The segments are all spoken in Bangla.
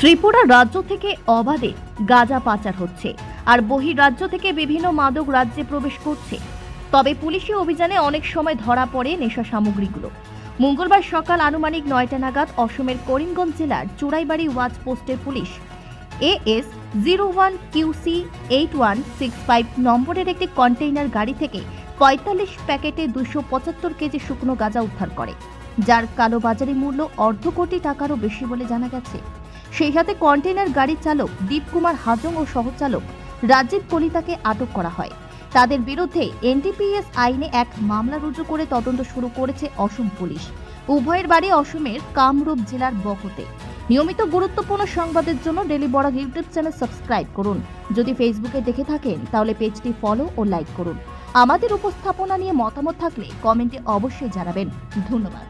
ত্রিপুরা রাজ্য থেকে অবাধে গাঁজা পাচার হচ্ছে আর বহিরাজ্য থেকে বিভিন্ন মাদক রাজ্যে প্রবেশ করছে। তবে পুলিশি অভিযানে অনেক সময় ধরা পড়ে নেশা সামগ্রীগুলো। মঙ্গলবার সকাল আনুমানিক নয়টা নাগাদ অসমের করিমগঞ্জ জেলার চুড়াইবাড়ি ওয়াচ পোস্টের police AS zero one QC eight one six five নম্বরের একটি কন্টেইনার গাড়ি থেকে পঁয়তাল্লিশ প্যাকেটে দুশো পঁচাত্তর কেজি শুকনো গাঁজা উদ্ধার করে, যার কালোবাজারি মূল্য অর্ধ কোটি টাকারও বেশি বলে জানা গেছে। সেই সাথে কন্টেইনার গাড়ির চালক দীপকুমার হাজং ও সহচালক রাজীব কলিতাকে আটক করা হয়। তাদের বিরুদ্ধে এনডিপিএস আইনে এক মামলা রুজু করে তদন্ত শুরু করেছে অসম পুলিশ। উভয়ের বাড়ি অসমের কামরূপ জেলার বকতে। নিয়মিত গুরুত্বপূর্ণ সংবাদের জন্য ডেলি বড় ইউটিউব চ্যানেল সাবস্ক্রাইব করুন। যদি ফেসবুকে দেখে থাকেন, তাহলে পেজটি ফলো ও লাইক করুন। আমাদের উপস্থাপনা নিয়ে মতামত থাকলে কমেন্টে অবশ্যই জানাবেন। ধন্যবাদ।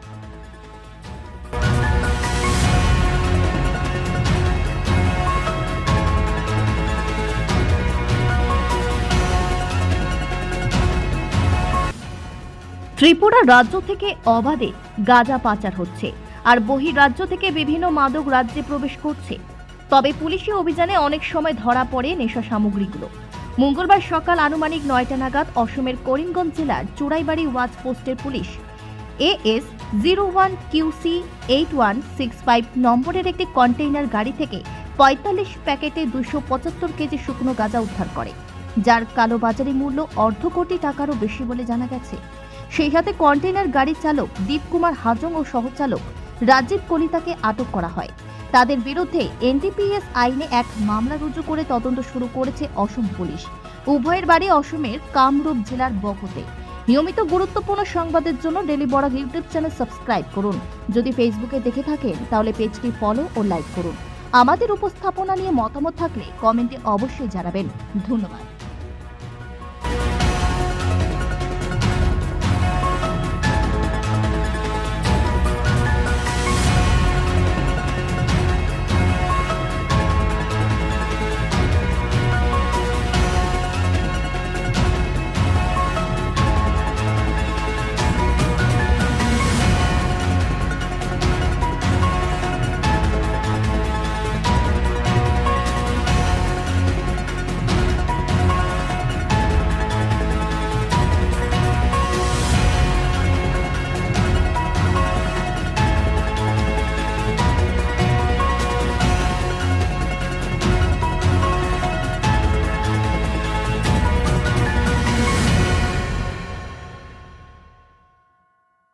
ত্রিপুরা রাজ্য থেকে অবাধে গাঁজা পাচার হচ্ছে আর বহিরাজ্য থেকে বিভিন্ন মাদক রাজ্যে প্রবেশ করছে। তবে পুলিশি অভিযানে অনেক সময় ধরা পড়ে নেশা সামগ্রীগুলো। মঙ্গলবার সকাল আনুমানিক নয়টা নাগাদ অসমের করিমগঞ্জ জেলার চুড়াইবাড়ি ওয়াচ পোস্টের police AS zero one QC eight one six five নম্বরের একটি কন্টেইনার গাড়ি থেকে পঁয়তাল্লিশ প্যাকেটে দুশো পঁচাত্তর কেজি শুকনো গাঁজা উদ্ধার করে, যার কালোবাজারি মূল্য অর্ধ কোটি টাকারও বেশি বলে জানা গেছে। সেই সাথে কন্টেইনার গাড়ির চালক দীপকুমার হাজং ও সহচালক রাজীব কলিতাকে আটক করা হয়। তাদের বিরুদ্ধে এনডিপিএস আইনে এক মামলা রুজু করে তদন্ত শুরু করেছে অসম পুলিশ। উভয়ের বাড়ি অসমের কামরূপ জেলার বকতে। নিয়মিত গুরুত্বপূর্ণ সংবাদের জন্য ডেলি ইউটিউব চ্যানেল সাবস্ক্রাইব করুন। যদি ফেসবুকে দেখে থাকেন, তাহলে পেজটি ফলো ও লাইক করুন। আমাদের উপস্থাপনা নিয়ে মতামত থাকলে কমেন্টে অবশ্যই জানাবেন। ধন্যবাদ।